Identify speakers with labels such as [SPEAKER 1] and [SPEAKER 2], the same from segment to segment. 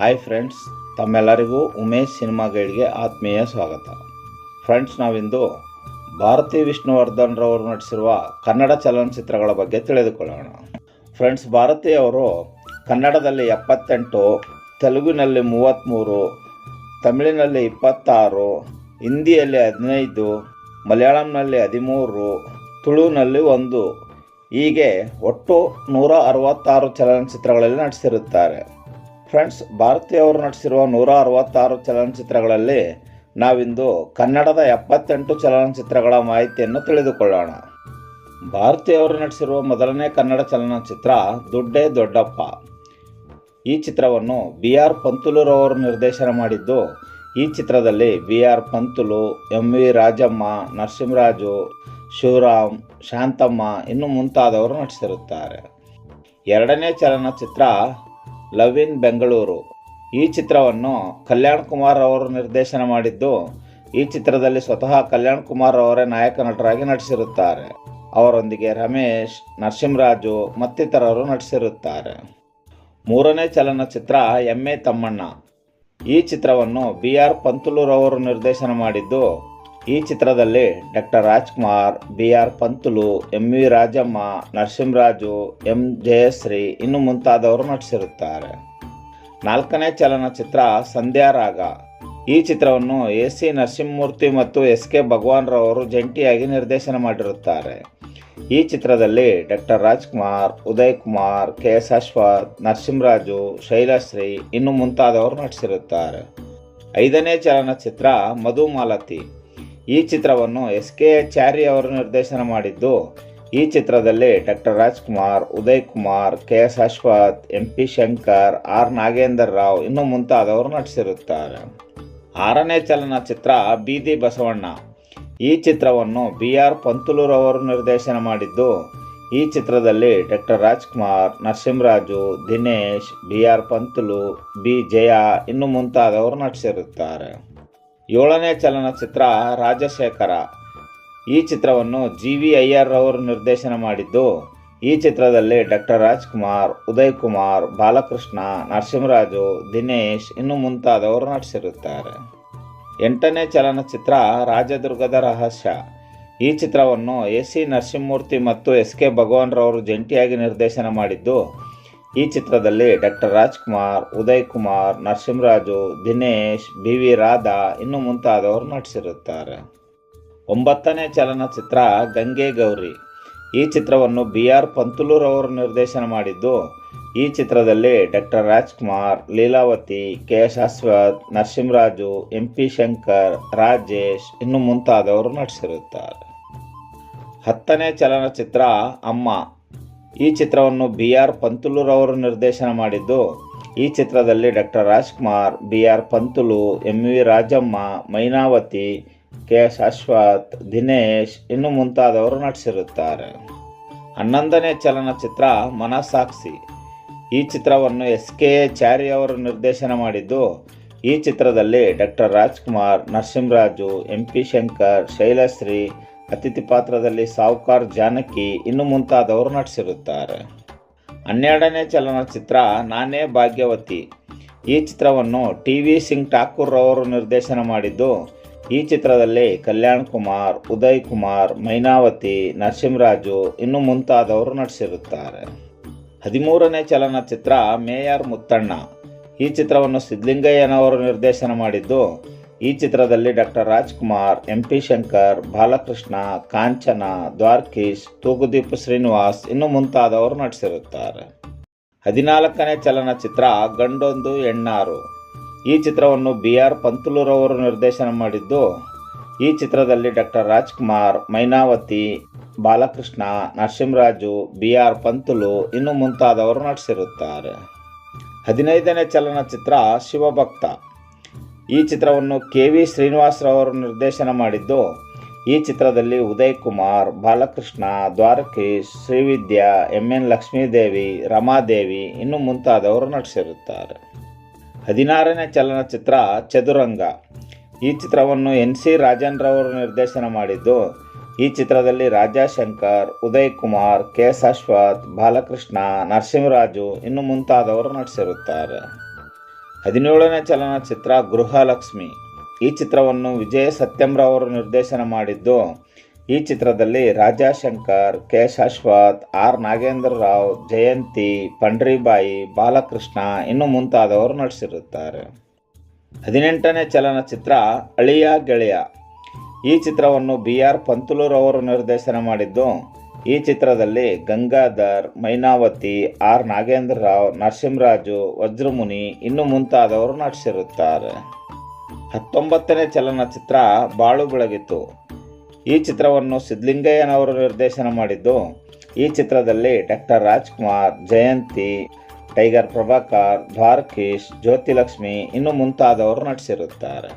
[SPEAKER 1] Hi friends ತಮ್ಮೆಲ್ಲರಿಗೂ Umesh cinema ಗೈಡ್ಗೆ ಆತ್ಮೀಯ ಸ್ವಾಗತ. ಫ್ರೆಂಡ್ಸ್ ನಾವಿಂದು ಭಾರತಿ ವಿಷ್ಣುವರ್ಧನ್ ರವರು ನಟಿಸಿರುವ ಕನ್ನಡ ಚಲನಚಿತ್ರಗಳ ಬಗ್ಗೆ ತಿಳಿದುಕೊಳ್ಳೋಣ. ಫ್ರೆಂಡ್ಸ್ ಭಾರತಿ ಅವರು ಕನ್ನಡದಲ್ಲಿ ಎಪ್ಪತ್ತೆಂಟು, ತೆಲುಗಿನಲ್ಲಿ ಮೂವತ್ತ್ಮೂರು ತಮಿಳಿನಲ್ಲಿ ಇಪ್ಪತ್ತಾರು, ಹಿಂದಿಯಲ್ಲಿ ಹದಿನೈದು, ಮಲಯಾಳಂನಲ್ಲಿ ಹದಿಮೂರು ತುಳುನಲ್ಲಿ ಒಂದು. ಹೀಗೆ ಒಟ್ಟು ನೂರ ಅರವತ್ತಾರು ಚಲನಚಿತ್ರಗಳಲ್ಲಿ ನಟಿಸಿರುತ್ತಾರೆ. ಫ್ರೆಂಡ್ಸ್, ಭಾರತಿ ಅವರು ನಟಿಸಿರುವ ನೂರ ಅರವತ್ತಾರು ಚಲನಚಿತ್ರಗಳಲ್ಲಿ ನಾವಿಂದು ಕನ್ನಡದ ಎಪ್ಪತ್ತೆಂಟು ಚಲನಚಿತ್ರಗಳ ಮಾಹಿತಿಯನ್ನು ತಿಳಿದುಕೊಳ್ಳೋಣ. ಭಾರತಿ ಅವರು ನಟಿಸಿರುವ ಮೊದಲನೇ ಕನ್ನಡ ಚಲನಚಿತ್ರ ದುಡ್ಡೇ ದೊಡ್ಡಪ್ಪ. ಈ ಚಿತ್ರವನ್ನು ಬಿ ಆರ್ ಪಂತುಲುರವರು ನಿರ್ದೇಶನ ಮಾಡಿದ್ದು, ಈ ಚಿತ್ರದಲ್ಲಿ B R Pantulu, M V Rajamma, Narasimharaju, Shivaram, Shantamma ಇನ್ನು ಮುಂತಾದವರು ನಟಿಸಿರುತ್ತಾರೆ. ಎರಡನೇ ಚಲನಚಿತ್ರ ಲವ್ ಇನ್ ಬೆಂಗಳೂರು. ಈ ಚಿತ್ರವನ್ನು ಕಲ್ಯಾಣ್ ಕುಮಾರ್ ಅವರು ನಿರ್ದೇಶನ ಮಾಡಿದ್ದು, ಈ ಚಿತ್ರದಲ್ಲಿ ಸ್ವತಃ ಕಲ್ಯಾಣ್ ಕುಮಾರ್ ಅವರೇ ನಾಯಕ ನಟರಾಗಿ ನಟಿಸಿರುತ್ತಾರೆ. ಅವರೊಂದಿಗೆ ರಮೇಶ್, ನರಸಿಂಹರಾಜು ಮತ್ತಿತರರು ನಟಿಸಿರುತ್ತಾರೆ. ಮೂರನೇ ಚಲನಚಿತ್ರ ಎಮ್ಮೆ ತಮ್ಮಣ್ಣ. ಈ ಚಿತ್ರವನ್ನು ಬಿ ಆರ್ ಅವರು ನಿರ್ದೇಶನ ಮಾಡಿದ್ದು ಈ ಚಿತ್ರದಲ್ಲಿ doctor Rajkumar, B R Pantulu, M V Rajamma, Narasimharaju, M Jayashree ಇನ್ನು ಮುಂತಾದವರು ನಟಿಸಿರುತ್ತಾರೆ. ನಾಲ್ಕನೇ ಚಲನಚಿತ್ರ ಸಂಧ್ಯಾರಾಗ ಈ ಚಿತ್ರವನ್ನು ಎ ಸಿ ನರಸಿಂಹಮೂರ್ತಿ ಮತ್ತು ಎಸ್ ಕೆ ಭಗವಾನ್ರವರು ಜಂಟಿಯಾಗಿ ನಿರ್ದೇಶನ ಮಾಡಿರುತ್ತಾರೆ. ಈ ಚಿತ್ರದಲ್ಲಿ doctor Rajkumar, Uday Kumar, K S Ashwath, Narasimharaju, Shailashree ಇನ್ನು ಮುಂತಾದವರು ನಟಿಸಿರುತ್ತಾರೆ. ಐದನೇ ಚಲನಚಿತ್ರ ಮಧುಮಾಲತಿ. ಈ ಚಿತ್ರವನ್ನು ಎಸ್ ಕೆ ಚಾರಿ ಅವರು ನಿರ್ದೇಶನ ಮಾಡಿದ್ದು. ಈ ಚಿತ್ರದಲ್ಲಿ doctor Rajkumar Uday Kumar K S Ashwath M P Shankar, R. Nagender Rao ಇನ್ನು ಮುಂತಾದವರು ನಟಿಸಿರುತ್ತಾರೆ. ಆರನೇ ಚಲನಚಿತ್ರ ಬೀದಿ ಬಸವಣ್ಣ. ಈ ಚಿತ್ರವನ್ನು ಬಿ ಆರ್ ಪಂತುಲುರವರು ನಿರ್ದೇಶನ ಮಾಡಿದ್ದು. ಈ ಚಿತ್ರದಲ್ಲಿ doctor Rajkumar, Narasimharaju, Dinesh B R Pantulu, B. Jaya ಇನ್ನು ಮುಂತಾದವರು ನಟಿಸಿರುತ್ತಾರೆ. ಏಳನೇ ಚಲನಚಿತ್ರ ರಾಜಶೇಖರ. ಈ ಚಿತ್ರವನ್ನು ಜಿ ವಿ ಅಯ್ಯರ್ ಅವರು ನಿರ್ದೇಶನ ಮಾಡಿದ್ದು, ಈ ಚಿತ್ರದಲ್ಲಿ ಡಾಕ್ಟರ್ ರಾಜ್ಕುಮಾರ್ ಉದಯ್ ಕುಮಾರ್ ಬಾಲಕೃಷ್ಣ, ನರಸಿಂಹರಾಜು, ದಿನೇಶ್ ಇನ್ನು ಮುಂತಾದವರು ನಟಿಸಿರುತ್ತಾರೆ. ಎಂಟನೇ ಚಲನಚಿತ್ರ ರಾಜದುರ್ಗದ ರಹಸ್ಯ. ಈ ಚಿತ್ರವನ್ನು ಎ ಸಿ ನರಸಿಂಹಮೂರ್ತಿ ಮತ್ತು ಎಸ್ ಕೆ ಭಗವಾನ್ರವರು ಜಂಟಿಯಾಗಿ ನಿರ್ದೇಶನ ಮಾಡಿದ್ದು ಈ ಚಿತ್ರದಲ್ಲಿ doctor Rajkumar, Uday Kumar, Narasimharaju, Dinesh B V Radha ಇನ್ನು ಮುಂತಾದವರು ನಟಿಸಿರುತ್ತಾರೆ. ಒಂಬತ್ತನೇ ಚಲನಚಿತ್ರ ಗಂಗೆ ಗೌರಿ. ಈ ಚಿತ್ರವನ್ನು ಬಿ ಆರ್ ಪಂತುಲುರವರು ನಿರ್ದೇಶನ ಮಾಡಿದ್ದು, ಈ ಚಿತ್ರದಲ್ಲಿ doctor Rajkumar, Leelavathi, K S Narasimharaju, M P Shankar, Rajesh ಇನ್ನು ಮುಂತಾದವರು ನಟಿಸಿರುತ್ತಾರೆ. ಹತ್ತನೇ ಚಲನಚಿತ್ರ ಅಮ್ಮ. ಈ ಚಿತ್ರವನ್ನು ಬಿ ಆರ್ ಪಂತುಲುರವರು ನಿರ್ದೇಶನ ಮಾಡಿದ್ದು, ಈ ಚಿತ್ರದಲ್ಲಿ doctor Rajkumar B R Pantulu M V Rajamma, Mynavathi, K S Dinesh ಇನ್ನು ಮುಂತಾದವರು ನಟಿಸಿರುತ್ತಾರೆ. ಹನ್ನೊಂದನೇ ಚಲನಚಿತ್ರ ಮನಸಾಕ್ಷಿ ಈ ಚಿತ್ರವನ್ನು ಎಸ್ ಕೆ ಚಾರಿ ಅವರು ನಿರ್ದೇಶನ ಮಾಡಿದ್ದು, ಈ ಚಿತ್ರದಲ್ಲಿ doctor Rajkumar, Narasimharaju M P Shankar, Shailashree ಅತಿಥಿ ಪಾತ್ರದಲ್ಲಿ ಸಾವುಕಾರ್ ಜಾನಕಿ ಇನ್ನು ಮುಂತಾದವರು ನಟಿಸಿರುತ್ತಾರೆ. ಹನ್ನೆರಡನೇ ಚಲನಚಿತ್ರ ನಾನೇ ಭಾಗ್ಯವತಿ. ಈ ಚಿತ್ರವನ್ನು ಟಿ ವಿ ಸಿಂಗ್ ಠಾಕೂರ್ ಅವರು ನಿರ್ದೇಶನ ಮಾಡಿದ್ದು, ಈ ಚಿತ್ರದಲ್ಲಿ ಕಲ್ಯಾಣ್ ಕುಮಾರ್, ಉದಯ್ ಕುಮಾರ್, ಮೈನಾವತಿ, ನರಸಿಂಹರಾಜು ಇನ್ನು ಮುಂತಾದವರು ನಟಿಸಿರುತ್ತಾರೆ. ಹದಿಮೂರನೇ ಚಲನಚಿತ್ರ ಮೇಯರ್ ಮುತ್ತಣ್ಣ. ಈ ಚಿತ್ರವನ್ನು ಸಿದ್ಲಿಂಗಯ್ಯನವರು ನಿರ್ದೇಶನ ಮಾಡಿದ್ದು ಈ ಚಿತ್ರದಲ್ಲಿ doctor Rajkumar, M P Shankar, Balakrishna, Kanchana, Dwarakish, Thoogudeep Srinivas ಇನ್ನು ಮುಂತಾದವರು ನಟಿಸಿರುತ್ತಾರೆ. ಹದಿನಾಲ್ಕನೇ ಚಲನಚಿತ್ರ ಗಂಡೊಂದು ಎಣ್ಣಾರು ಈ ಚಿತ್ರವನ್ನು ಬಿ ಆರ್ ಪಂತುಲೂರವರು ನಿರ್ದೇಶನ ಮಾಡಿದ್ದು, ಈ ಚಿತ್ರದಲ್ಲಿ doctor Rajkumar, Mynavathi, Balakrishna, Narasimharaju B R Pantulu ಇನ್ನು ಮುಂತಾದವರು ನಟಿಸಿರುತ್ತಾರೆ. ಹದಿನೈದನೇ ಚಲನಚಿತ್ರ ಶಿವಭಕ್ತ. ಈ ಚಿತ್ರವನ್ನು ಕೆ ವಿ ಶ್ರೀನಿವಾಸರವರು ನಿರ್ದೇಶನ ಮಾಡಿದ್ದು, ಈ ಚಿತ್ರದಲ್ಲಿ ಉದಯ್ ಕುಮಾರ್ ಬಾಲಕೃಷ್ಣ, ದ್ವಾರಕೀಶ್, ಶ್ರೀವಿದ್ಯಾ ಎಂ ಎನ್ ಲಕ್ಷ್ಮೀದೇವಿ, ರಮಾದೇವಿ ಇನ್ನು ಮುಂತಾದವರು ನಟಿಸಿರುತ್ತಾರೆ. ಹದಿನಾರನೇ ಚಲನಚಿತ್ರ ಚದುರಂಗ. ಈ ಚಿತ್ರವನ್ನು ಎನ್ ಸಿ ರಾಜನ್ ನಿರ್ದೇಶನ ಮಾಡಿದ್ದು, ಈ ಚಿತ್ರದಲ್ಲಿ ರಾಜಾಶಂಕರ್ ಉದಯ್ ಕುಮಾರ್ ಕೆ ಎಸ್ ಅಶ್ವಥ್, ಬಾಲಕೃಷ್ಣ, ನರಸಿಂಹರಾಜು ಇನ್ನು ಮುಂತಾದವರು ನಟಿಸಿರುತ್ತಾರೆ. ಹದಿನೇಳನೇ ಚಲನಚಿತ್ರ ಗೃಹಲಕ್ಷ್ಮಿ. ಈ ಚಿತ್ರವನ್ನು ವಿಜಯ ಸತ್ಯಂರವರು ನಿರ್ದೇಶನ ಮಾಡಿದ್ದು, ಈ ಚಿತ್ರದಲ್ಲಿ ರಾಜಾಶಂಕರ್ ಕೆ ಶಾಶ್ವತ್ ಆರ್ ನಾಗೇಂದ್ರ ರಾವ್, ಜಯಂತಿ, ಪಂಡ್ರಿಬಾಯಿ, ಬಾಲಕೃಷ್ಣ ಇನ್ನು ಮುಂತಾದವರು ನಟಿಸಿರುತ್ತಾರೆ. ಹದಿನೆಂಟನೇ ಚಲನಚಿತ್ರ ಅಳಿಯ ಗೆಳೆಯ. ಈ ಚಿತ್ರವನ್ನು ಬಿ ಆರ್ ಪಂತುಲೂರವರು ನಿರ್ದೇಶನ ಮಾಡಿದ್ದು ಈ ಚಿತ್ರದಲ್ಲಿ ಗಂಗಾಧರ್, ಮೈನಾವತಿ, ಆರ್ ನಾಗೇಂದ್ರ ರಾವ್ ನರಸಿಂಹರಾಜು, ವಜ್ರಮುನಿ ಇನ್ನು ಮುಂತಾದವರು ನಟಿಸಿರುತ್ತಾರೆ. ಹತ್ತೊಂಬತ್ತನೇ ಚಲನಚಿತ್ರ ಬಾಳು ಬೆಳಗಿತು ಈ ಚಿತ್ರವನ್ನು ಸಿದ್ಲಿಂಗಯ್ಯನವರು ನಿರ್ದೇಶನ ಮಾಡಿದ್ದು, ಈ ಚಿತ್ರದಲ್ಲಿ ಡಾಕ್ಟರ್ ರಾಜ್ಕುಮಾರ್, ಜಯಂತಿ, ಟೈಗರ್ ಪ್ರಭಾಕರ್, ದ್ವಾರಕೀಶ್, ಜ್ಯೋತಿಲಕ್ಷ್ಮಿ ಇನ್ನು ಮುಂತಾದವರು ನಟಿಸಿರುತ್ತಾರೆ.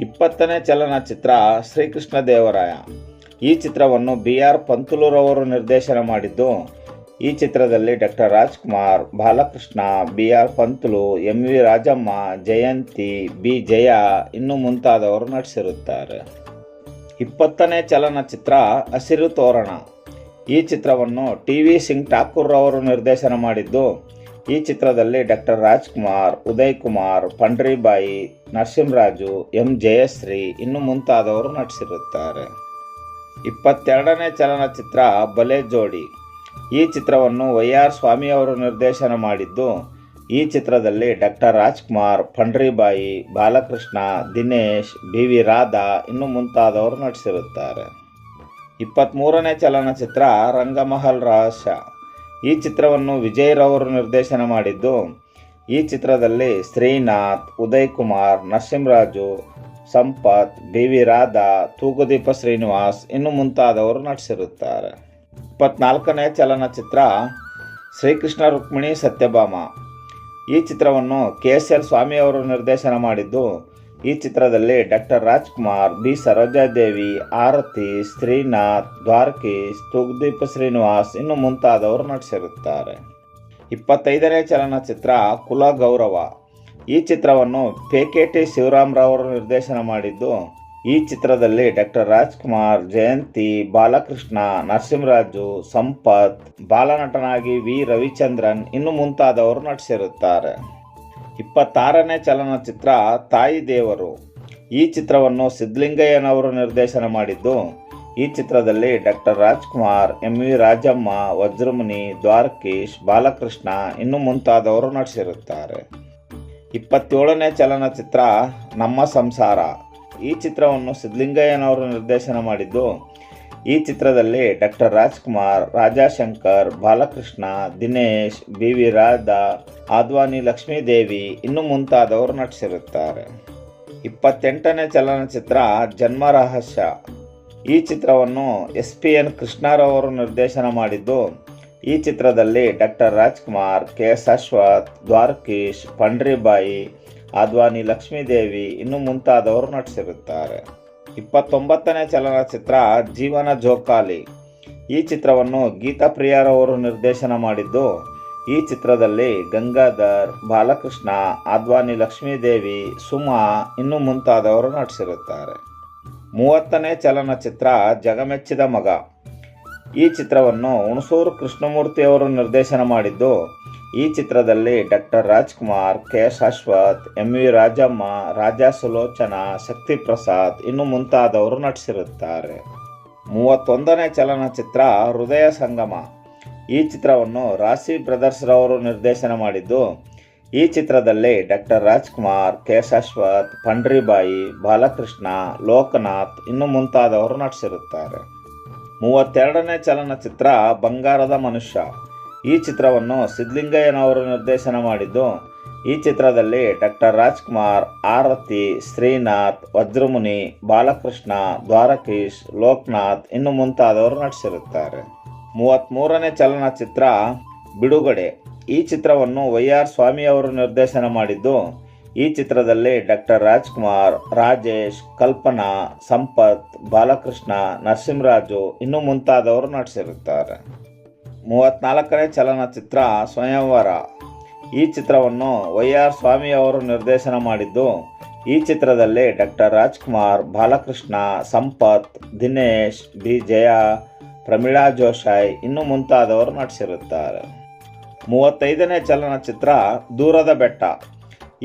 [SPEAKER 1] ಇಪ್ಪತ್ತನೇ ಚಲನಚಿತ್ರ ಶ್ರೀಕೃಷ್ಣ ದೇವರಾಯ. ಈ ಚಿತ್ರವನ್ನು ಬಿ ಆರ್ ಪಂತುಲೂರವರು ನಿರ್ದೇಶನ ಮಾಡಿದ್ದು, ಈ ಚಿತ್ರದಲ್ಲಿ doctor Rajkumar, Balakrishna B R Pantulu, M V Rajamma, Jayanthi, B Jaya ಇನ್ನು ಮುಂತಾದವರು ನಟಿಸಿರುತ್ತಾರೆ. ಇಪ್ಪತ್ತನೇ ಚಲನಚಿತ್ರ ಹಸಿರು ತೋರಣ. ಈ ಚಿತ್ರವನ್ನು ಟಿ ವಿ ಸಿಂಗ್ ಠಾಕೂರ್ ಅವರು ನಿರ್ದೇಶನ ಮಾಡಿದ್ದು, ಈ ಚಿತ್ರದಲ್ಲಿ ಡಾಕ್ಟರ್ ರಾಜ್ಕುಮಾರ್, ಉದಯ್ ಕುಮಾರ್, ಪಂಡ್ರಿಬಾಯಿ, ನರಸಿಂಹರಾಜು, ಎಂ ಜಯಶ್ರೀ ಇನ್ನು ಮುಂತಾದವರು ನಟಿಸಿರುತ್ತಾರೆ. ಇಪ್ಪತ್ತೆರಡನೇ ಚಲನಚಿತ್ರ ಬಲೆ ಜೋಡಿ. ಈ ಚಿತ್ರವನ್ನು ವೈ ಆರ್ ಸ್ವಾಮಿ ಅವರು ನಿರ್ದೇಶನ ಮಾಡಿದ್ದು, ಈ ಚಿತ್ರದಲ್ಲಿ doctor Rajkumar, Pandharibai, Balakrishna, Dinesh B V Radha ಇನ್ನು ಮುಂತಾದವರು ನಟಿಸಿರುತ್ತಾರೆ. ಇಪ್ಪತ್ತ್ಮೂರನೇ ಚಲನಚಿತ್ರ ರಂಗಮಹಲ್ ರಹಸ್ಯ. ಈ ಚಿತ್ರವನ್ನು ವಿಜಯ್ ರವರು ನಿರ್ದೇಶನ ಮಾಡಿದ್ದು, ಈ ಚಿತ್ರದಲ್ಲಿ ಶ್ರೀನಾಥ್, ಉದಯ್ ಕುಮಾರ್, ನರಸಿಂಹರಾಜು ಸಂಪತ್ ಬಿ ವಿ ರಾಧಾ, ತೂಗುದೀಪ ಶ್ರೀನಿವಾಸ್ ಇನ್ನು ಮುಂತಾದವರು ನಟಿಸಿರುತ್ತಾರೆ. ಇಪ್ಪತ್ನಾಲ್ಕನೇ ಚಲನಚಿತ್ರ ಶ್ರೀಕೃಷ್ಣ ರುಕ್ಮಿಣಿ ಸತ್ಯಭಾಮ. ಈ ಚಿತ್ರವನ್ನು ಕೆ ಎಸ್ ಎಲ್ ಸ್ವಾಮಿ ಅವರು ನಿರ್ದೇಶನ ಮಾಡಿದ್ದು, ಈ ಚಿತ್ರದಲ್ಲಿ ಡಾಕ್ಟರ್ ರಾಜ್ಕುಮಾರ್, ಬಿ ಸರೋಜಾದೇವಿ, ಆರತಿ, ಶ್ರೀನಾಥ್, ದ್ವಾರಕೀಶ್, ತೂಗುದೀಪ ಶ್ರೀನಿವಾಸ್ ಇನ್ನು ಮುಂತಾದವರು ನಟಿಸಿರುತ್ತಾರೆ. ಇಪ್ಪತ್ತೈದನೇ ಚಲನಚಿತ್ರ ಕುಲ ಗೌರವ ಈ ಚಿತ್ರವನ್ನು ಟಿ ಶಿವರಾಮ್ರವರು ನಿರ್ದೇಶನ ಮಾಡಿದ್ದು, ಈ ಚಿತ್ರದಲ್ಲಿ ಡಾಕ್ಟರ್ ರಾಜ್ಕುಮಾರ್, ಜಯಂತಿ, ಬಾಲಕೃಷ್ಣ, ನರಸಿಂಹರಾಜು, ಸಂಪತ್, ಬಾಲನಟನಾಗಿ ವಿ. ರವಿಚಂದ್ರನ್ ಇನ್ನು ಮುಂತಾದವರು ನಟಿಸಿರುತ್ತಾರೆ. ಇಪ್ಪತ್ತಾರನೇ ಚಲನಚಿತ್ರ ತಾಯಿ ದೇವರು. ಈ ಚಿತ್ರವನ್ನು ಸಿದ್ಲಿಂಗಯ್ಯನವರು ನಿರ್ದೇಶನ ಮಾಡಿದ್ದು, ಈ ಚಿತ್ರದಲ್ಲಿ doctor Rajkumar, M. V. Rajamma, Vajramuni, Dwarakish, Balakrishna ಇನ್ನು ಮುಂತಾದವರು ನಟಿಸಿರುತ್ತಾರೆ. ಇಪ್ಪತ್ತೇಳನೇ ಚಲನಚಿತ್ರ ನಮ್ಮ ಸಂಸಾರ. ಈ ಚಿತ್ರವನ್ನು ಸಿದ್ಧಲಿಂಗಯ್ಯನವರು ನಿರ್ದೇಶನ ಮಾಡಿದ್ದು, ಈ ಚಿತ್ರದಲ್ಲಿ doctor Rajkumar, Rajashankar, Balakrishna, Dinesh B V Radha, Advani Lakshmidevi ಇನ್ನು ಮುಂತಾದವರು ನಟಿಸಿರುತ್ತಾರೆ. ಇಪ್ಪತ್ತೆಂಟನೇ ಚಲನಚಿತ್ರ ಜನ್ಮ ರಹಸ್ಯ. ಈ ಚಿತ್ರವನ್ನು ಎಸ್ ಪಿ ಎನ್ ಕೃಷ್ಣರವರು ನಿರ್ದೇಶನ ಮಾಡಿದ್ದು ಈ ಚಿತ್ರದಲ್ಲಿ doctor Rajkumar, K S Ashwath, Dwarakish, Pandharibai, Advani, Lakshmidevi ಇನ್ನು ಮುಂತಾದವರು ನಟಿಸಿರುತ್ತಾರೆ. ಇಪ್ಪತ್ತೊಂಬತ್ತನೇ ಚಲನಚಿತ್ರ ಜೀವನ ಜೋಕಾಲಿ. ಈ ಚಿತ್ರವನ್ನು ಗೀತಾ ಪ್ರಿಯಾರವರು ನಿರ್ದೇಶನ ಮಾಡಿದ್ದು, ಈ ಚಿತ್ರದಲ್ಲಿ ಗಂಗಾಧರ್, ಬಾಲಕೃಷ್ಣ, ಆದ್ವಾನಿ, ಲಕ್ಷ್ಮೀದೇವಿ, ಸುಮಾ ಇನ್ನು ಮುಂತಾದವರು ನಟಿಸಿರುತ್ತಾರೆ. ಮೂವತ್ತನೇ ಚಲನಚಿತ್ರ ಜಗಮೆಚ್ಚಿದ ಮಗ. ಈ ಚಿತ್ರವನ್ನು ಹುಣಸೂರು ಕೃಷ್ಣಮೂರ್ತಿಯವರು ನಿರ್ದೇಶನ ಮಾಡಿದ್ದು, ಈ ಚಿತ್ರದಲ್ಲಿ doctor Rajkumar, K Shashwath M V Rajamma, Raja Sulochana, Shakti Prasad ಇನ್ನು ಮುಂತಾದವರು ನಟಿಸಿರುತ್ತಾರೆ. ಮೂವತ್ತೊಂದನೇ ಚಲನಚಿತ್ರ ಹೃದಯ ಸಂಗಮ. ಈ ಚಿತ್ರವನ್ನು ರಾಶಿ ಬ್ರದರ್ಸ್ ರವರು ನಿರ್ದೇಶನ ಮಾಡಿದ್ದು, ಈ ಚಿತ್ರದಲ್ಲಿ ಡಾಕ್ಟರ್ ರಾಜ್ಕುಮಾರ್, ಕೆ ಶಾಶ್ವತ್ ಪಂಡ್ರಿಬಾಯಿ, ಬಾಲಕೃಷ್ಣ, ಲೋಕನಾಥ್ ಇನ್ನು ಮುಂತಾದವರು ನಟಿಸಿರುತ್ತಾರೆ. ಮೂವತ್ತೆರಡನೇ ಚಲನಚಿತ್ರ ಬಂಗಾರದ ಮನುಷ್ಯ. ಈ ಚಿತ್ರವನ್ನು ಸಿದ್ಲಿಂಗಯ್ಯನವರು ನಿರ್ದೇಶನ ಮಾಡಿದ್ದು, ಈ ಚಿತ್ರದಲ್ಲಿ ಡಾಕ್ಟರ್ ರಾಜ್ಕುಮಾರ್, ಆರತಿ, ಶ್ರೀನಾಥ್, ವಜ್ರಮುನಿ, ಬಾಲಕೃಷ್ಣ, ದ್ವಾರಕೀಶ್, ಲೋಕನಾಥ್ ಇನ್ನು ಮುಂತಾದವರು ನಟಿಸಿರುತ್ತಾರೆ. ಮೂವತ್ತ್ಮೂರನೇ ಚಲನಚಿತ್ರ ಬಿಡುಗಡೆ. ಈ ಚಿತ್ರವನ್ನು ವೈ ಆರ್ ಸ್ವಾಮಿ ಅವರು ನಿರ್ದೇಶನ ಮಾಡಿದ್ದು ಈ ಚಿತ್ರದಲ್ಲಿ ಡಾಕ್ಟರ್ ರಾಜ್ಕುಮಾರ್, ರಾಜೇಶ್, ಕಲ್ಪನಾ, ಸಂಪತ್, ಬಾಲಕೃಷ್ಣ, ನರಸಿಂಹರಾಜು ಇನ್ನು ಮುಂತಾದವರು ನಟಿಸಿರುತ್ತಾರೆ. ಮೂವತ್ತ್ನಾಲ್ಕನೇ ಚಲನಚಿತ್ರ ಸ್ವಯಂವರ. ಈ ಚಿತ್ರವನ್ನು ವೈ ಆರ್ ಸ್ವಾಮಿ ಅವರು ನಿರ್ದೇಶನ ಮಾಡಿದ್ದು, ಈ ಚಿತ್ರದಲ್ಲಿ ಡಾಕ್ಟರ್ ರಾಜ್ಕುಮಾರ್, ಬಾಲಕೃಷ್ಣ, ಸಂಪತ್, ದಿನೇಶ್ ಬಿ ಜಯ, ಪ್ರಮೀಳಾ ಜೋಶಾಯ್ ಇನ್ನು ಮುಂತಾದವರು ನಟಿಸಿರುತ್ತಾರೆ. ಮೂವತ್ತೈದನೇ ಚಲನಚಿತ್ರ ದೂರದ ಬೆಟ್ಟ.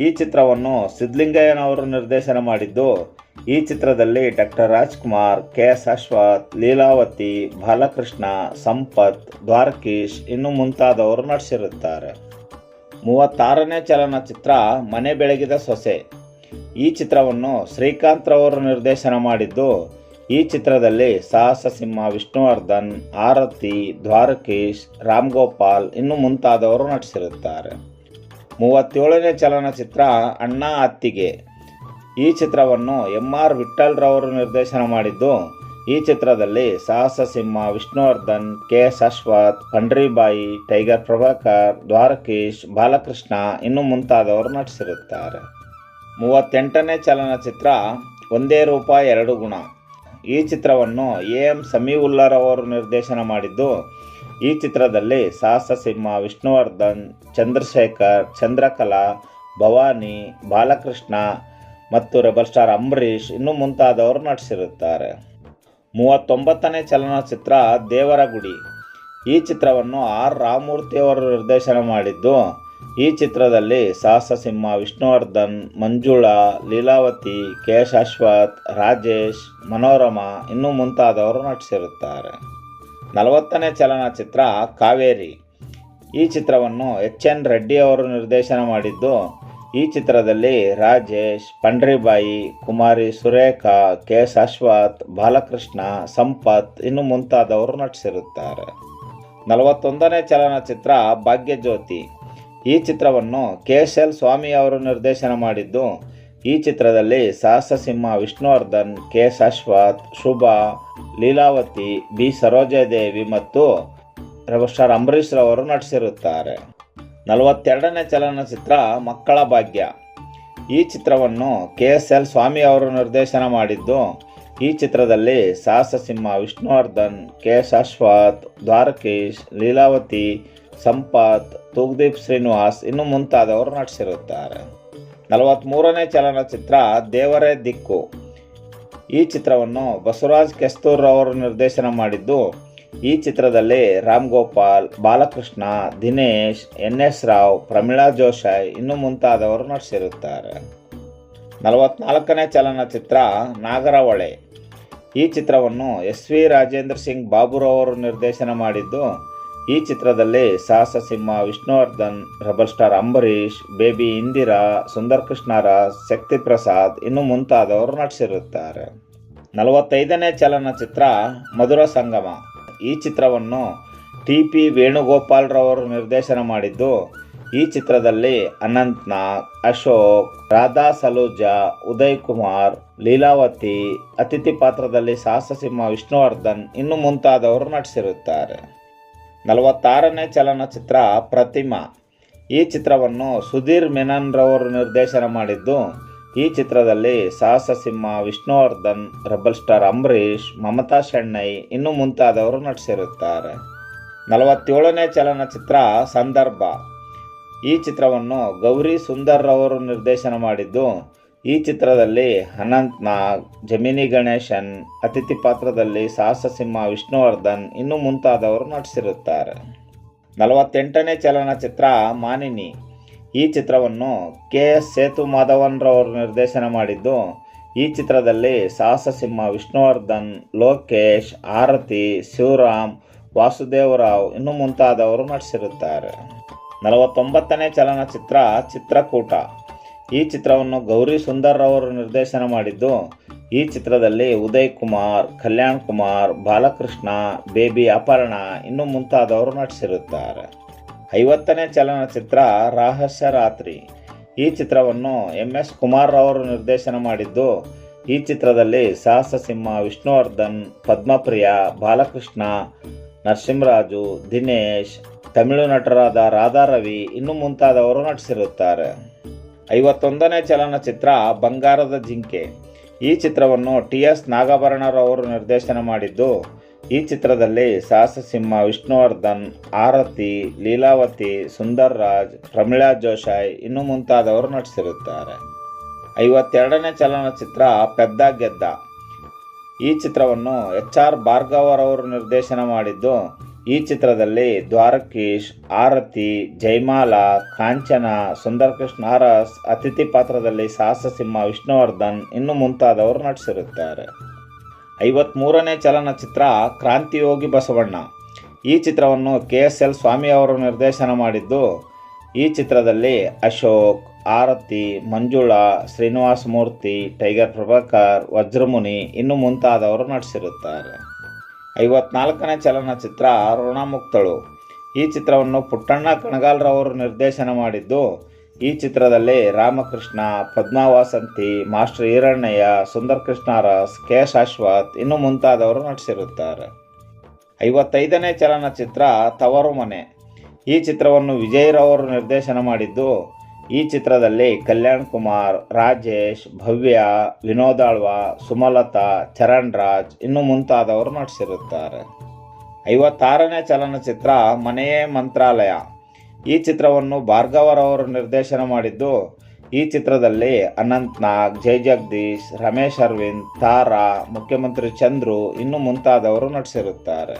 [SPEAKER 1] ಈ ಚಿತ್ರವನ್ನು ಸಿದ್ಲಿಂಗಯ್ಯನವರು ನಿರ್ದೇಶನ ಮಾಡಿದ್ದು, ಈ ಚಿತ್ರದಲ್ಲಿ doctor Rajkumar, K S Ashwath, Leelavathi, Balakrishna, Sampath, Dwarakish ಇನ್ನು ಮುಂತಾದವರು ನಟಿಸಿರುತ್ತಾರೆ. ಮೂವತ್ತಾರನೇ ಚಲನಚಿತ್ರ ಮನೆ ಬೆಳಗಿದ ಸೊಸೆ. ಈ ಚಿತ್ರವನ್ನು ಶ್ರೀಕಾಂತ್ ರವರು ನಿರ್ದೇಶನ ಮಾಡಿದ್ದು, ಈ ಚಿತ್ರದಲ್ಲಿ ಸಾಹಸ ಸಿಂಹ ವಿಷ್ಣುವರ್ಧನ್, ಆರತಿ, ದ್ವಾರಕೀಶ್, ರಾಮ್ ಗೋಪಾಲ್ ಇನ್ನು ಮುಂತಾದವರು ನಟಿಸಿರುತ್ತಾರೆ. ಮೂವತ್ತೇಳನೇ ಚಲನಚಿತ್ರ ಅಣ್ಣ ಅತ್ತಿಗೆ. ಈ ಚಿತ್ರವನ್ನು ಎಂ ಆರ್ ವಿಠಲ್ರವರು ನಿರ್ದೇಶನ ಮಾಡಿದ್ದು, ಈ ಚಿತ್ರದಲ್ಲಿ ಸಾಹಸ ಸಿಂಹ Vishnuvardhan, K. S Ashwath Pandharibai Tiger Prabhakar, Dwarakish, Balakrishna ಇನ್ನು ಮುಂತಾದವರು ನಟಿಸಿರುತ್ತಾರೆ. ಮೂವತ್ತೆಂಟನೇ ಚಲನಚಿತ್ರ ಒಂದೇ ರೂಪ, ಎರಡು ಗುಣ. ಈ ಚಿತ್ರವನ್ನು ಎ. ಎಂ. ಸಮೀವುಲ್ಲರವರು ನಿರ್ದೇಶನ ಮಾಡಿದ್ದು ಈ ಚಿತ್ರದಲ್ಲಿ ಸಾಹಸ ಸಿಂಹ ವಿಷ್ಣುವರ್ಧನ್, ಚಂದ್ರಶೇಖರ್, ಚಂದ್ರಕಲಾ, ಭವಾನಿ, ಬಾಲಕೃಷ್ಣ ಮತ್ತು ರೆಬಲ್ ಸ್ಟಾರ್ ಅಂಬರೀಷ್ ಇನ್ನು ಮುಂತಾದವರು ನಟಿಸಿರುತ್ತಾರೆ. ಮೂವತ್ತೊಂಬತ್ತನೇ ಚಲನಚಿತ್ರ ದೇವರ ಗುಡಿ. ಈ ಚಿತ್ರವನ್ನು ಆರ್. ರಾಮಮೂರ್ತಿಯವರು ನಿರ್ದೇಶನ ಮಾಡಿದ್ದು. ಈ ಚಿತ್ರದಲ್ಲಿ ಸಾಹಸ ಸಿಂಹ ವಿಷ್ಣುವರ್ಧನ್, ಮಂಜುಳಾ, ಲೀಲಾವತಿ ಕೆ ರಾಜೇಶ್, ಮನೋರಮಾ ಇನ್ನು ಮುಂತಾದವರು ನಟಿಸಿರುತ್ತಾರೆ. ನಲವತ್ತನೇ ಚಲನಚಿತ್ರ ಕಾವೇರಿ. ಈ ಚಿತ್ರವನ್ನು ಎಚ್ ಎನ್ ರೆಡ್ಡಿ ಅವರು ನಿರ್ದೇಶನ ಮಾಡಿದ್ದು, ಈ ಚಿತ್ರದಲ್ಲಿ ರಾಜೇಶ್, ಪಂಡ್ರಿಬಾಯಿ, ಕುಮಾರಿ ಸುರೇಖಾ, ಕೆ ಅಶ್ವಥ್ ಬಾಲಕೃಷ್ಣ, ಸಂಪತ್ ಇನ್ನು ಮುಂತಾದವರು ನಟಿಸಿರುತ್ತಾರೆ. ನಲವತ್ತೊಂದನೇ ಚಲನಚಿತ್ರ ಭಾಗ್ಯಜ್ಯೋತಿ. ಈ ಚಿತ್ರವನ್ನು ಕೆ ಎಸ್ ಎಲ್ ಸ್ವಾಮಿ ಅವರು ನಿರ್ದೇಶನ ಮಾಡಿದ್ದು ಈ ಚಿತ್ರದಲ್ಲಿ ಸಾಹಸ ಸಿಂಹ ವಿಷ್ಣುವರ್ಧನ್, ಕೆ. ಶಾಶ್ವತ್, ಶುಭಾ, ಲೀಲಾವತಿ, ಬಿ. ಸರೋಜಾದೇವಿ ಮತ್ತು ಸ್ಟಾರ್ ಅಂಬರೀಷ್ ರವರು ನಟಿಸಿರುತ್ತಾರೆ. ನಲವತ್ತೆರಡನೇ ಚಲನಚಿತ್ರ ಮಕ್ಕಳ ಭಾಗ್ಯ. ಈ ಚಿತ್ರವನ್ನು ಕೆ. ಎಸ್. ಎಲ್. ಸ್ವಾಮಿ ಅವರು ನಿರ್ದೇಶನ ಮಾಡಿದ್ದು, ಈ ಚಿತ್ರದಲ್ಲಿ ಸಾಹಸ ಸಿಂಹ ವಿಷ್ಣುವರ್ಧನ್, ಕೆ. ಅಶ್ವಥ್ ದ್ವಾರಕೀಶ್, ಲೀಲಾವತಿ, ಸಂಪತ್, ತೂಗ್ದೀಪ್ ಶ್ರೀನಿವಾಸ್ ಇನ್ನು ಮುಂತಾದವರು ನಟಿಸಿರುತ್ತಾರೆ. ನಲವತ್ತ್ಮೂರನೇ ಚಲನಚಿತ್ರ ದೇವರೇ ದಿಕ್ಕು. ಈ ಚಿತ್ರವನ್ನು ಬಸವರಾಜ್ ಕೆಸ್ತೂರ್ ಅವರು ನಿರ್ದೇಶನ ಮಾಡಿದ್ದು, ಈ ಚಿತ್ರದಲ್ಲಿ ರಾಮ್ ಗೋಪಾಲ್, ಬಾಲಕೃಷ್ಣ, ದಿನೇಶ್, ಎನ್ ಎಸ್ ರಾವ್, ಪ್ರಮೀಳಾ ಜೋಶಾಯ್ ಇನ್ನು ಮುಂತಾದವರು ನಟಿಸಿರುತ್ತಾರೆ. ನಲವತ್ನಾಲ್ಕನೇ ಚಲನಚಿತ್ರ ನಾಗರಹೊಳೆ. ಈ ಚಿತ್ರವನ್ನು ಎಸ್ ವಿ ರಾಜೇಂದ್ರ ಸಿಂಗ್ ಬಾಬುರವರು ನಿರ್ದೇಶನ ಮಾಡಿದ್ದು ಈ ಚಿತ್ರದಲ್ಲಿ ಸಾಹಸ ಸಿಂಹ Vishnuvardhan Rebel Star Ambareesh, Baby Indira Sundar Krishnaraj Shakti Prasad ಇನ್ನು ಮುಂತಾದವರು ನಟಿಸಿರುತ್ತಾರೆ. ನಲವತ್ತೈದನೇ ಚಲನಚಿತ್ರ ಮಧುರ ಸಂಗಮ. ಈ ಚಿತ್ರವನ್ನು ಟಿ ಪಿ ವೇಣುಗೋಪಾಲ್ರವರು ನಿರ್ದೇಶನ ಮಾಡಿದ್ದು, ಈ ಚಿತ್ರದಲ್ಲಿ ಅನಂತ್ನಾಗ್, ಅಶೋಕ್, ರಾಧಾ ಸಲೂಜಾ, ಉದಯ್ ಕುಮಾರ್, ಲೀಲಾವತಿ, ಅತಿಥಿ ಪಾತ್ರದಲ್ಲಿ ಸಾಹಸ ಸಿಂಹ ವಿಷ್ಣುವರ್ಧನ್ ಇನ್ನು ಮುಂತಾದವರು ನಟಿಸಿರುತ್ತಾರೆ. ನಲವತ್ತಾರನೇ ಚಲನಚಿತ್ರ ಪ್ರತಿಮಾ. ಈ ಚಿತ್ರವನ್ನು ಸುಧೀರ್ ಮೆನನ್ ರವರು ನಿರ್ದೇಶನ ಮಾಡಿದ್ದು, ಈ ಚಿತ್ರದಲ್ಲಿ ಸಾಹಸ ಸಿಂಹ ವಿಷ್ಣುವರ್ಧನ್, ರೆಬಲ್ ಸ್ಟಾರ್ ಅಂಬರೀಷ್, ಮಮತಾ ಶೆಣ್ಣೈ ಇನ್ನು ಮುಂತಾದವರು ನಟಿಸಿರುತ್ತಾರೆ. ನಲವತ್ತೇಳನೇ ಚಲನಚಿತ್ರ ಸಂದರ್ಭ. ಈ ಚಿತ್ರವನ್ನು ಗೌರಿ ಸುಂದರ್ ರವರು ನಿರ್ದೇಶನ ಮಾಡಿದ್ದು ಈ ಚಿತ್ರದಲ್ಲಿ ಅನಂತ್ ನಾಗ್, ಜಮಿನಿ ಗಣೇಶನ್, ಅತಿಥಿ ಪಾತ್ರದಲ್ಲಿ ಸಾಹಸ ಸಿಂಹ ವಿಷ್ಣುವರ್ಧನ್ ಇನ್ನೂ ಮುಂತಾದವರು ನಟಿಸಿರುತ್ತಾರೆ. ನಲವತ್ತೆಂಟನೇ ಚಲನಚಿತ್ರ ಮಾನಿನಿ. ಈ ಚಿತ್ರವನ್ನು ಕೆ. ಎಸ್. ಸೇತು ಮಾಧವನ್ರವರು ನಿರ್ದೇಶನ ಮಾಡಿದ್ದು, ಈ ಚಿತ್ರದಲ್ಲಿ ಸಾಹಸ ಸಿಂಹ ವಿಷ್ಣುವರ್ಧನ್, ಲೋಕೇಶ್, ಆರತಿ, ಶಿವರಾಮ್, ವಾಸುದೇವರಾವ್ ಇನ್ನು ಮುಂತಾದವರು ನಟಿಸಿರುತ್ತಾರೆ. ನಲವತ್ತೊಂಬತ್ತನೇ ಚಲನಚಿತ್ರ ಚಿತ್ರಕೂಟ. ಈ ಚಿತ್ರವನ್ನು ಗೌರಿ ಸುಂದರ್ ಅವರು ನಿರ್ದೇಶನ ಮಾಡಿದ್ದು, ಈ ಚಿತ್ರದಲ್ಲಿ ಉದಯ್ ಕುಮಾರ್, ಕಲ್ಯಾಣ್ ಕುಮಾರ್, ಬಾಲಕೃಷ್ಣ, ಬೇಬಿ ಅಪರ್ಣ ಇನ್ನು ಮುಂತಾದವರು ನಟಿಸಿರುತ್ತಾರೆ. ಐವತ್ತನೇ ಚಲನಚಿತ್ರ ರಹಸ್ಯ ರಾತ್ರಿ. ಈ ಚಿತ್ರವನ್ನು ಎಂ ಎಸ್ ಕುಮಾರ್ ಅವರು ನಿರ್ದೇಶನ ಮಾಡಿದ್ದು, ಈ ಚಿತ್ರದಲ್ಲಿ ಸಾಹಸ ಸಿಂಹ ವಿಷ್ಣುವರ್ಧನ್, ಪದ್ಮಪ್ರಿಯ, ಬಾಲಕೃಷ್ಣ, ನರಸಿಂಹರಾಜು, ದಿನೇಶ್, ತಮಿಳು ನಟರಾದ ರಾಧಾರವಿ ಇನ್ನು ಮುಂತಾದವರು ನಟಿಸಿರುತ್ತಾರೆ. ಐವತ್ತೊಂದನೇ ಚಲನಚಿತ್ರ ಬಂಗಾರದ ಜಿಂಕೆ. ಈ ಚಿತ್ರವನ್ನು ಟಿ ಎಸ್ ನಾಗಾಭರಣರವರು ನಿರ್ದೇಶನ ಮಾಡಿದ್ದು, ಈ ಚಿತ್ರದಲ್ಲಿ ಸಾಹಸ ಸಿಂಹ ವಿಷ್ಣುವರ್ಧನ್, ಆರತಿ, ಲೀಲಾವತಿ ಸುಂದರ್ ರಾಜ್ ಪ್ರಮೀಳಾ ಜೋಶಾಯ್ ಇನ್ನು ಮುಂತಾದವರು ನಟಿಸಿರುತ್ತಾರೆ. ಐವತ್ತೆರಡನೇ ಚಲನಚಿತ್ರ ಪೆದ್ದ ಗೆದ್ದ. ಈ ಚಿತ್ರವನ್ನು ಎಚ್ ಆರ್ ಭಾರ್ಗವರವರು ನಿರ್ದೇಶನ ಮಾಡಿದ್ದು ಈ ಚಿತ್ರದಲ್ಲಿ ದ್ವಾರಕೀಶ್, ಆರತಿ ಜೈಮಾಲಾ ಕಾಂಚನ ಸುಂದರ್ ಕೃಷ್ಣ ಅರಸ್ ಅತಿಥಿ ಪಾತ್ರದಲ್ಲಿ ಸಾಹಸಸಿಂಹ ವಿಷ್ಣುವರ್ಧನ್ ಇನ್ನು ಮುಂತಾದವರು ನಟಿಸಿರುತ್ತಾರೆ. ಐವತ್ತ್ಮೂರನೇ ಚಲನಚಿತ್ರ ಕ್ರಾಂತಿಯೋಗಿ ಬಸವಣ್ಣ. ಈ ಚಿತ್ರವನ್ನು ಕೆ ಎಸ್ ಎಲ್ ಸ್ವಾಮಿ ಅವರು ನಿರ್ದೇಶನ ಮಾಡಿದ್ದು, ಈ ಚಿತ್ರದಲ್ಲಿ ಅಶೋಕ್, ಆರತಿ, ಮಂಜುಳಾ, ಶ್ರೀನಿವಾಸ ಮೂರ್ತಿ, ಟೈಗರ್ ಪ್ರಭಾಕರ್, ವಜ್ರಮುನಿ ಇನ್ನು ಮುಂತಾದವರು ನಟಿಸಿರುತ್ತಾರೆ. ಐವತ್ನಾಲ್ಕನೇ ಚಲನಚಿತ್ರ ಋಣಮುಕ್ತಳು ಈ ಚಿತ್ರವನ್ನು ಪುಟ್ಟಣ್ಣ ಕಣಗಾಲ್ರವರು ನಿರ್ದೇಶನ ಮಾಡಿದ್ದು, ಈ ಚಿತ್ರದಲ್ಲಿ ರಾಮಕೃಷ್ಣ, ಪದ್ಮಾವಾಸಂತಿ, ಮಾಸ್ಟರ್ ಈರಣ್ಣಯ್ಯ ಸುಂದರ್ ಕೃಷ್ಣಾರಸ್ ಕೆ ಶಾಶ್ವತ್ ಇನ್ನು ಮುಂತಾದವರು ನಟಿಸಿರುತ್ತಾರೆ. ಐವತ್ತೈದನೇ ಚಲನಚಿತ್ರ ತವರು ಮನೆ. ಈ ಚಿತ್ರವನ್ನು ವಿಜಯರವರು ನಿರ್ದೇಶನ ಮಾಡಿದ್ದು ಈ ಚಿತ್ರದಲ್ಲಿ ಕಲ್ಯಾಣ್ ಕುಮಾರ್, ರಾಜೇಶ್, ಭವ್ಯ ವಿನೋದಾಳ್ವ ಸುಮಲತಾ ಚರಣ್ ರಾಜ್ ಇನ್ನು ಮುಂತಾದವರು ನಟಿಸಿರುತ್ತಾರೆ. ಐವತ್ತಾರನೇ ಚಲನಚಿತ್ರ ಮನೆಯೇ ಮಂತ್ರಾಲಯ. ಈ ಚಿತ್ರವನ್ನು ಭಾರ್ಗವರವರು ನಿರ್ದೇಶನ ಮಾಡಿದ್ದು, ಈ ಚಿತ್ರದಲ್ಲಿ ಅನಂತ್ ನಾಗ್, ಜೈ ಜಗದೀಶ್, ರಮೇಶ್ ಅರವಿಂದ್, ತಾರಾ, ಮುಖ್ಯಮಂತ್ರಿ ಚಂದ್ರು ಇನ್ನು ಮುಂತಾದವರು ನಟಿಸಿರುತ್ತಾರೆ.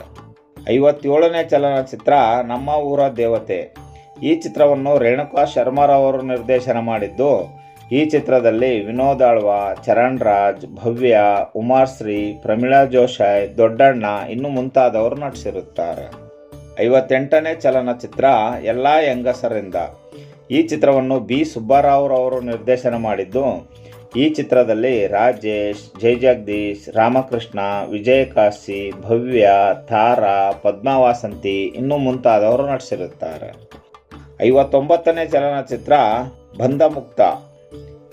[SPEAKER 1] ಐವತ್ತೇಳನೇ ಚಲನಚಿತ್ರ ನಮ್ಮ ಊರ ದೇವತೆ. ಈ ಚಿತ್ರವನ್ನು ರೇಣುಕಾ ಶರ್ಮಾರವರು ನಿರ್ದೇಶನ ಮಾಡಿದ್ದು. ಈ ಚಿತ್ರದಲ್ಲಿ ವಿನೋದ್ ಆಳ್ವ, ಚರಣ್ ರಾಜ್, ಭವ್ಯ ಉಮಾಶ್ರೀ ಪ್ರಮೀಳಾ ಜೋಶಾಯ್ ದೊಡ್ಡಣ್ಣ ಇನ್ನು ಮುಂತಾದವರು ನಟಿಸಿರುತ್ತಾರೆ. ಐವತ್ತೆಂಟನೇ ಚಲನಚಿತ್ರ ಎಲ್ಲ ಹೆಂಗಸರಿಂದ. ಈ ಚಿತ್ರವನ್ನು ಬಿ. ಸುಬ್ಬರಾವ್ರವರು ನಿರ್ದೇಶನ ಮಾಡಿದ್ದು. ಈ ಚಿತ್ರದಲ್ಲಿ ರಾಜೇಶ್, ಜೈ ಜಗದೀಶ್, ರಾಮಕೃಷ್ಣ ವಿಜಯಕಾಶಿ ಭವ್ಯ, ತಾರಾ, ಪದ್ಮಾವಾಸಂತಿ ಇನ್ನೂ ಮುಂತಾದವರು ನಟಿಸಿರುತ್ತಾರೆ. ಐವತ್ತೊಂಬತ್ತನೇ ಚಲನಚಿತ್ರ ಬಂಧಮುಕ್ತ.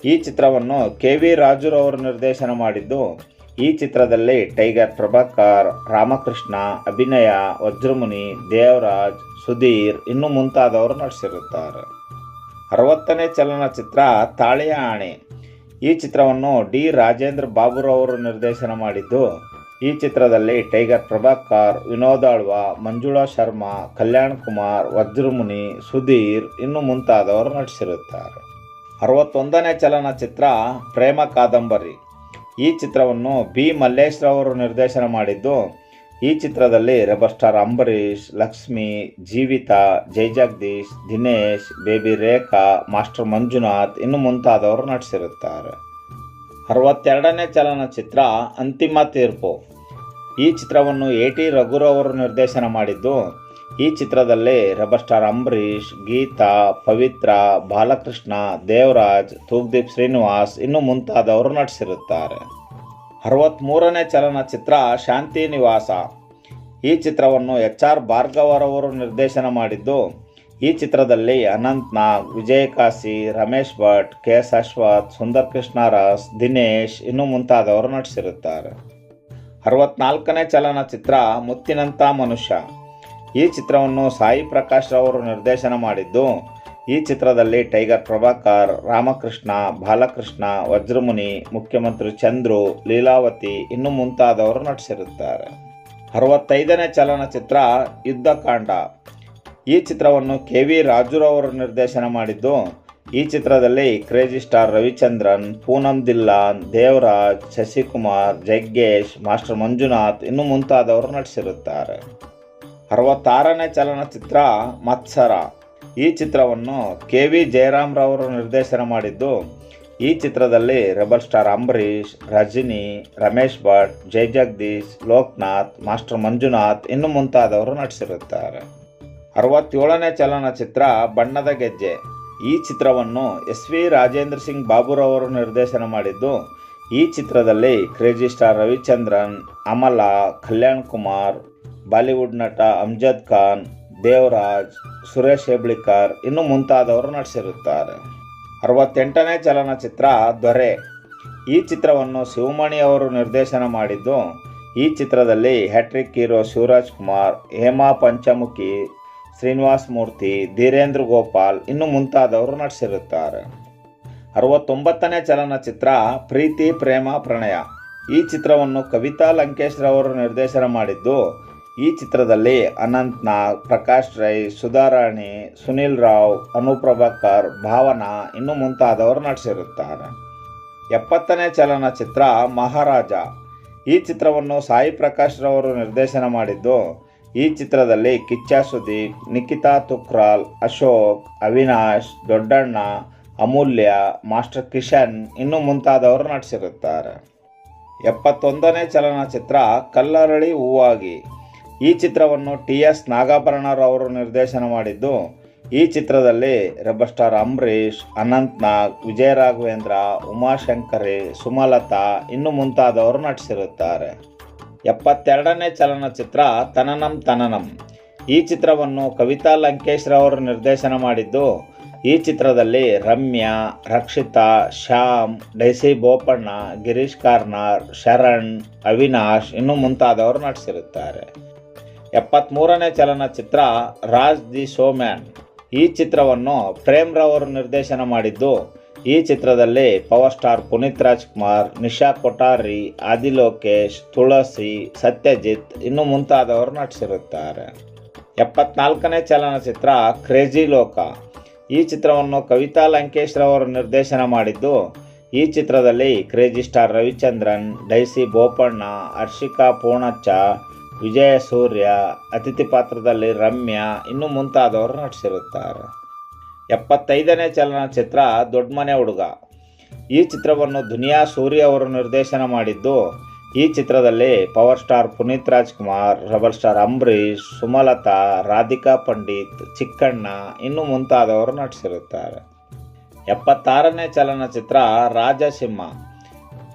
[SPEAKER 1] ಈ ಚಿತ್ರವನ್ನು ಕೆ ವಿ ರಾಜುರವರು ನಿರ್ದೇಶನ ಮಾಡಿದ್ದು, ಈ ಚಿತ್ರದಲ್ಲಿ ಟೈಗರ್ ಪ್ರಭಾಕರ್, ರಾಮಕೃಷ್ಣ, ಅಭಿನಯ, ವಜ್ರಮುನಿ, ದೇವರಾಜ್, ಸುಧೀರ್ ಇನ್ನು ಮುಂತಾದವರು ನಟಿಸಿರುತ್ತಾರೆ. ಅರವತ್ತನೇ ಚಲನಚಿತ್ರ ತಾಳೆಯ ಆಣೆ. ಈ ಚಿತ್ರವನ್ನು ಡಿ. ರಾಜೇಂದ್ರ ಬಾಬುರವರು ನಿರ್ದೇಶನ ಮಾಡಿದ್ದು ಈ ಚಿತ್ರದಲ್ಲಿ ಟೈಗರ್ ಪ್ರಭಾಕರ್, ವಿನೋದ್ ಆಳ್ವ, ಮಂಜುಳಾ ಶರ್ಮಾ, ಕಲ್ಯಾಣ್ ಕುಮಾರ್, ವಜ್ರಮುನಿ, ಸುಧೀರ್ ಇನ್ನು ಮುಂತಾದವರು ನಟಿಸಿರುತ್ತಾರೆ. ಅರವತ್ತೊಂದನೇ ಚಲನಚಿತ್ರ ಪ್ರೇಮ ಕಾದಂಬರಿ. ಈ ಚಿತ್ರವನ್ನು ಬಿ. ಮಲ್ಲೇಶ್ರವರು ನಿರ್ದೇಶನ ಮಾಡಿದ್ದು, ಈ ಚಿತ್ರದಲ್ಲಿ rebel Star Ambareesh, Lakshmi, Jeevitha, Jai Jagadish, Dinesh, Baby Rekha, Master Manjunath ಇನ್ನು ಮುಂತಾದವರು ನಟಿಸಿರುತ್ತಾರೆ. ಅರವತ್ತೆರಡನೇ ಚಲನಚಿತ್ರ ಅಂತಿಮ ತೀರ್ಪು. ಈ ಚಿತ್ರವನ್ನು ಎ ಟಿ ರಘುರವರು ನಿರ್ದೇಶನ ಮಾಡಿದ್ದು, ಈ ಚಿತ್ರದಲ್ಲಿ ರೆಬರ್ ಸ್ಟಾರ್ ಅಂಬರೀಷ್, ಗೀತಾ, ಪವಿತ್ರ, ಬಾಲಕೃಷ್ಣ, ದೇವರಾಜ್, ತೂಗ್ದೀಪ್ ಶ್ರೀನಿವಾಸ್ ಇನ್ನು ಮುಂತಾದವರು ನಟಿಸಿರುತ್ತಾರೆ. ಅರವತ್ತ್ಮೂರನೇ ಚಲನಚಿತ್ರ ಶಾಂತಿ ನಿವಾಸ. ಈ ಚಿತ್ರವನ್ನು ಎಚ್ ಆರ್ ಭಾರ್ಗವರವರು ನಿರ್ದೇಶನ ಮಾಡಿದ್ದು ಈ ಚಿತ್ರದಲ್ಲಿ ಅನಂತ್ ನಾಗ್ ವಿಜಯಕಾಶಿ, ರಮೇಶ್ ಭಟ್ ಕೆ ಎಸ್ ಅಶ್ವಥ್, ಸುಂದರ್ ಕೃಷ್ಣರಾಸ್, ದಿನೇಶ್ ಇನ್ನು ಮುಂತಾದವರು ನಟಿಸಿರುತ್ತಾರೆ. ಅರವತ್ನಾಲ್ಕನೇ ಚಲನಚಿತ್ರ ಮುತ್ತಿನಂಥ ಮನುಷ್ಯ. ಈ ಚಿತ್ರವನ್ನು ಸಾಯಿ ಪ್ರಕಾಶ್ ರವರು ನಿರ್ದೇಶನ ಮಾಡಿದ್ದು, ಈ ಚಿತ್ರದಲ್ಲಿ ಟೈಗರ್ ಪ್ರಭಾಕರ್, ರಾಮಕೃಷ್ಣ, ಬಾಲಕೃಷ್ಣ, ವಜ್ರಮುನಿ, ಮುಖ್ಯಮಂತ್ರಿ ಚಂದ್ರು, ಲೀಲಾವತಿ ಇನ್ನು ಮುಂತಾದವರು ನಟಿಸಿರುತ್ತಾರೆ. ಅರವತ್ತೈದನೇ ಚಲನಚಿತ್ರ ಯುದ್ಧಕಾಂಡ. ಈ ಚಿತ್ರವನ್ನು ಕೆ ವಿ ರಾಜುರವರು ನಿರ್ದೇಶನ ಮಾಡಿದ್ದು, ಈ ಚಿತ್ರದಲ್ಲಿ Crazy Star Ravichandran, Poonam Dhillon, Devaraj, Shashikumar, Jaggesh, Master Manjunath ಇನ್ನು ಮುಂತಾದವರು ನಟಿಸಿರುತ್ತಾರೆ. ಅರವತ್ತಾರನೇ ಚಲನಚಿತ್ರ ಮತ್ಸರ. ಈ ಚಿತ್ರವನ್ನು ಕೆ ವಿ ಜಯರಾಮ್ರವರು ನಿರ್ದೇಶನ ಮಾಡಿದ್ದು, ಈ ಚಿತ್ರದಲ್ಲಿ rebel star Ambareesh, Rajini, Ramesh Bhat Jai Jagadish Lokanath, master Manjunath ಇನ್ನು ಮುಂತಾದವರು ನಟಿಸಿರುತ್ತಾರೆ. ಅರವತ್ತೇಳನೇ ಚಲನಚಿತ್ರ ಬಣ್ಣದ ಗೆಜ್ಜೆ. ಈ ಚಿತ್ರವನ್ನು ಎಸ್ ವಿ ರಾಜೇಂದ್ರ ಸಿಂಗ್ ಬಾಬುರವರು ನಿರ್ದೇಶನ ಮಾಡಿದ್ದು, ಈ ಚಿತ್ರದಲ್ಲಿ Crazy Star Ravichandran, Amala, Kalyan Kumar, Bollywood ನಟ ಅಮ್ಜದ್ ಖಾನ್, ದೇವರಾಜ್, ಸುರೇಶ್ ಹೆಬ್ಳಿಕರ್ ಇನ್ನು ಮುಂತಾದವರು ನಟಿಸಿರುತ್ತಾರೆ. ಅರವತ್ತೆಂಟನೇ ಚಲನಚಿತ್ರ ದೊರೆ. ಈ ಚಿತ್ರವನ್ನು ಶಿವಮಣಿ ಅವರು ನಿರ್ದೇಶನ ಮಾಡಿದ್ದು, ಈ ಚಿತ್ರದಲ್ಲಿ ಹ್ಯಾಟ್ರಿಕ್ ಹೀರೋ ಶಿವರಾಜ್ ಕುಮಾರ್, ಹೇಮಾ ಪಂಚಮುಖಿ ಶ್ರೀನಿವಾಸ್ ಮೂರ್ತಿ ಧೀರೇಂದ್ರ ಗೋಪಾಲ್ ಇನ್ನು ಮುಂತಾದವರು ನಟಿಸಿರುತ್ತಾರೆ. ಅರವತ್ತೊಂಬತ್ತನೇ ಚಲನಚಿತ್ರ ಪ್ರೀತಿ, ಪ್ರೇಮ, ಪ್ರಣಯ. ಈ ಚಿತ್ರವನ್ನು ಕವಿತಾ ಲಂಕೇಶ್ ರವರು ನಿರ್ದೇಶನ ಮಾಡಿದ್ದು, ಈ ಚಿತ್ರದಲ್ಲಿ ಅನಂತ್ ನಾಗ್ ಪ್ರಕಾಶ್ ರೈ, ಸುಧಾರಾಣಿ, ಸುನಿಲ್ ರಾವ್, ಅನುಪ್ರಭಾಕರ್, ಭಾವನಾ ಇನ್ನು ಮುಂತಾದವರು ನಟಿಸಿರುತ್ತಾರೆ. ಎಪ್ಪತ್ತನೇ ಚಲನಚಿತ್ರ ಮಹಾರಾಜ. ಈ ಚಿತ್ರವನ್ನು ಸಾಯಿ ಪ್ರಕಾಶ್ ರವರು ನಿರ್ದೇಶನ ಮಾಡಿದ್ದು ಈ ಚಿತ್ರದಲ್ಲಿ ಕಿಚ್ಚ ಸುದೀಪ್ ನಿಖಿತಾ ತುಕ್ರಾಲ್, ಅಶೋಕ್, ಅವಿನಾಶ್, ದೊಡ್ಡಣ್ಣ, ಅಮೂಲ್ಯ, ಮಾಸ್ಟರ್ ಕಿಶನ್ ಇನ್ನು ಮುಂತಾದವರು ನಟಿಸಿರುತ್ತಾರೆ. ಎಪ್ಪತ್ತೊಂದನೇ ಚಲನಚಿತ್ರ ಕಲ್ಲರಳಿ ಹೂವಾಗಿ. ಈ ಚಿತ್ರವನ್ನು ಟಿ ಎಸ್ ನಾಗಾಭರಣರವರು ನಿರ್ದೇಶನ ಮಾಡಿದ್ದು, ಈ ಚಿತ್ರದಲ್ಲಿ ರೆಬಸ್ಟಾರ್ ಅಂಬರೀಷ್, ಅನಂತ್ ನಾಗ್, ವಿಜಯ ರಾಘವೇಂದ್ರ, ಉಮಾಶಂಕರಿ, ಸುಮಲತಾ ಇನ್ನು ಮುಂತಾದವರು ನಟಿಸಿರುತ್ತಾರೆ. ಎಪ್ಪತ್ತೆರಡನೇ ಚಲನಚಿತ್ರ ತನನಂ ತನನಂ. ಈ ಚಿತ್ರವನ್ನು ಕವಿತಾ ಲಂಕೇಶ್ ರವರು ನಿರ್ದೇಶನ ಮಾಡಿದ್ದು, ಈ ಚಿತ್ರದಲ್ಲಿ ರಮ್ಯಾ, ರಕ್ಷಿತಾ, ಶ್ಯಾಮ್, ಡೈಸಿ ಬೋಪಣ್ಣ, ಗಿರೀಶ್ ಕಾರ್ನಾರ್, ಶರಣ್, ಅವಿನಾಶ್ ಇನ್ನು ಮುಂತಾದವರು ನಟಿಸಿರುತ್ತಾರೆ. ಎಪ್ಪತ್ತ್ಮೂರನೇ ಚಲನಚಿತ್ರ ರಾಜ್ ದಿ ಸೋಮ್ಯಾನ್ ಈ ಚಿತ್ರವನ್ನು ಪ್ರೇಮ್ ರವರು ನಿರ್ದೇಶನ ಮಾಡಿದ್ದು ಈ ಚಿತ್ರದಲ್ಲಿ ಪವರ್ ಸ್ಟಾರ್ ಪುನೀತ್ ರಾಜ್ಕುಮಾರ್, ನಿಶಾ ಕೊಠಾರಿ, ಆದಿ ಲೋಕೇಶ್, ತುಳಸಿ, ಸತ್ಯಜಿತ್ ಇನ್ನು ಮುಂತಾದವರು ನಟಿಸಿರುತ್ತಾರೆ. ಎಪ್ಪತ್ನಾಲ್ಕನೇ ಚಲನಚಿತ್ರ ಕ್ರೇಜಿ ಲೋಕ. ಈ ಚಿತ್ರವನ್ನು ಕವಿತಾ ಲಂಕೇಶ್ ರವರು ನಿರ್ದೇಶನ ಮಾಡಿದ್ದು, ಈ ಚಿತ್ರದಲ್ಲಿ Crazy Star Ravichandran, Daisy Bopanna, Harshika Poonacha, Vijaya Surya, ಅತಿಥಿ ಪಾತ್ರದಲ್ಲಿ ರಮ್ಯಾ ಇನ್ನು ಮುಂತಾದವರು ನಟಿಸಿರುತ್ತಾರೆ. ಎಪ್ಪತ್ತೈದನೇ ಚಲನಚಿತ್ರ ದೊಡ್ಡಮನೆ ಹುಡುಗ. ಈ ಚಿತ್ರವನ್ನು ದುನಿಯಾ ಸೂರ್ಯ ಅವರು ನಿರ್ದೇಶನ ಮಾಡಿದ್ದು, ಈ ಚಿತ್ರದಲ್ಲಿ Power Star Puneeth Rajkumar Rebel Star Ambareesh Sumalatha, Radhika Pandit, Chikkanna ಇನ್ನು ಮುಂತಾದವರು ನಟಿಸಿರುತ್ತಾರೆ. ಎಪ್ಪತ್ತಾರನೇ ಚಲನಚಿತ್ರ ರಾಜಸಿಂಹ.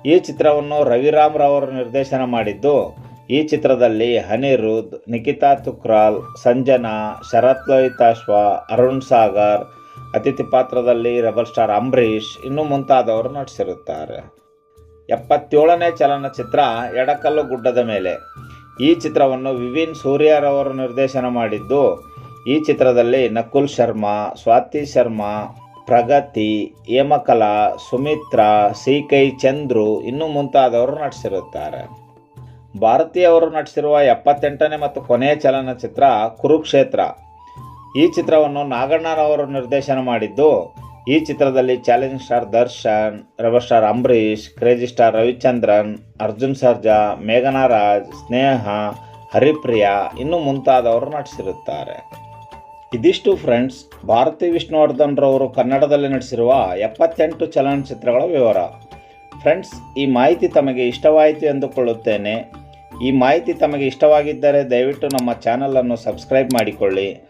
[SPEAKER 1] ಈ ಚಿತ್ರವನ್ನು ರವಿರಾಮ್ ರವರು ನಿರ್ದೇಶನ ಮಾಡಿದ್ದು, ಈ ಚಿತ್ರದಲ್ಲಿ ಅನಿರುದ್ಧ್ ನಿಖಿತಾ ತುಕ್ರಾಲ್, ಸಂಜನಾ, ಶರತ್ ಲೋಹಿತಾಶ್ವ ಅರುಣ್ ಸಾಗರ್ ಅತಿಥಿ ಪಾತ್ರದಲ್ಲಿ ರೆಬಲ್ ಸ್ಟಾರ್ ಅಂಬರೀಷ್ ಇನ್ನೂ ಮುಂತಾದವರು ನಟಿಸಿರುತ್ತಾರೆ. ಎಪ್ಪತ್ತೇಳನೇ ಚಲನಚಿತ್ರ ಎಡಕಲ್ಲು ಗುಡ್ಡದ ಮೇಲೆ. ಈ ಚಿತ್ರವನ್ನು ವಿವಿನ್ ಸೂರ್ಯರವರು ನಿರ್ದೇಶನ ಮಾಡಿದ್ದು, ಈ ಚಿತ್ರದಲ್ಲಿ ನಕುಲ್ ಶರ್ಮಾ, ಸ್ವಾತಿ ಶರ್ಮಾ, ಪ್ರಗತಿ, ಹೇಮಕಲಾ, ಸುಮಿತ್ರಾ ಸಿ ಕೈ ಚಂದ್ರು ಇನ್ನೂ ಮುಂತಾದವರು ನಟಿಸಿರುತ್ತಾರೆ. ಭಾರತೀಯವರು ನಟಿಸಿರುವ ಎಪ್ಪತ್ತೆಂಟನೇ ಮತ್ತು ಕೊನೆಯ ಚಲನಚಿತ್ರ ಕುರುಕ್ಷೇತ್ರ. ಈ ಚಿತ್ರವನ್ನು ನಾಗಣ್ಣನವರು ನಿರ್ದೇಶನ ಮಾಡಿದ್ದು. ಈ ಚಿತ್ರದಲ್ಲಿ challenge star Darshan, ರವರ್ star Ambareesh, crazy star Ravichandran, Arjun Sarja, ಮೇಘನಾ ರಾಜ್, ಸ್ನೇಹ, ಹರಿಪ್ರಿಯಾ ಇನ್ನು ಮುಂತಾದವರು ನಟಿಸಿರುತ್ತಾರೆ. ಇದಿಷ್ಟು ಫ್ರೆಂಡ್ಸ್ ಭಾರತಿ ವಿಷ್ಣುವರ್ಧನ್ ರವರು ಕನ್ನಡದಲ್ಲಿ ನಟಿಸಿರುವ ಎಪ್ಪತ್ತೆಂಟು ಚಲನಚಿತ್ರಗಳ ವಿವರ. ಫ್ರೆಂಡ್ಸ್ ಈ ಮಾಹಿತಿ ತಮಗೆ ಇಷ್ಟವಾಯಿತು ಎಂದುಕೊಳ್ಳುತ್ತೇನೆ. ಈ ಮಾಹಿತಿ ತಮಗೆ ಇಷ್ಟವಾಗಿದ್ದರೆ ದಯವಿಟ್ಟು ನಮ್ಮ ಚಾನಲನ್ನು ಸಬ್ಸ್ಕ್ರೈಬ್ ಮಾಡಿಕೊಳ್ಳಿ.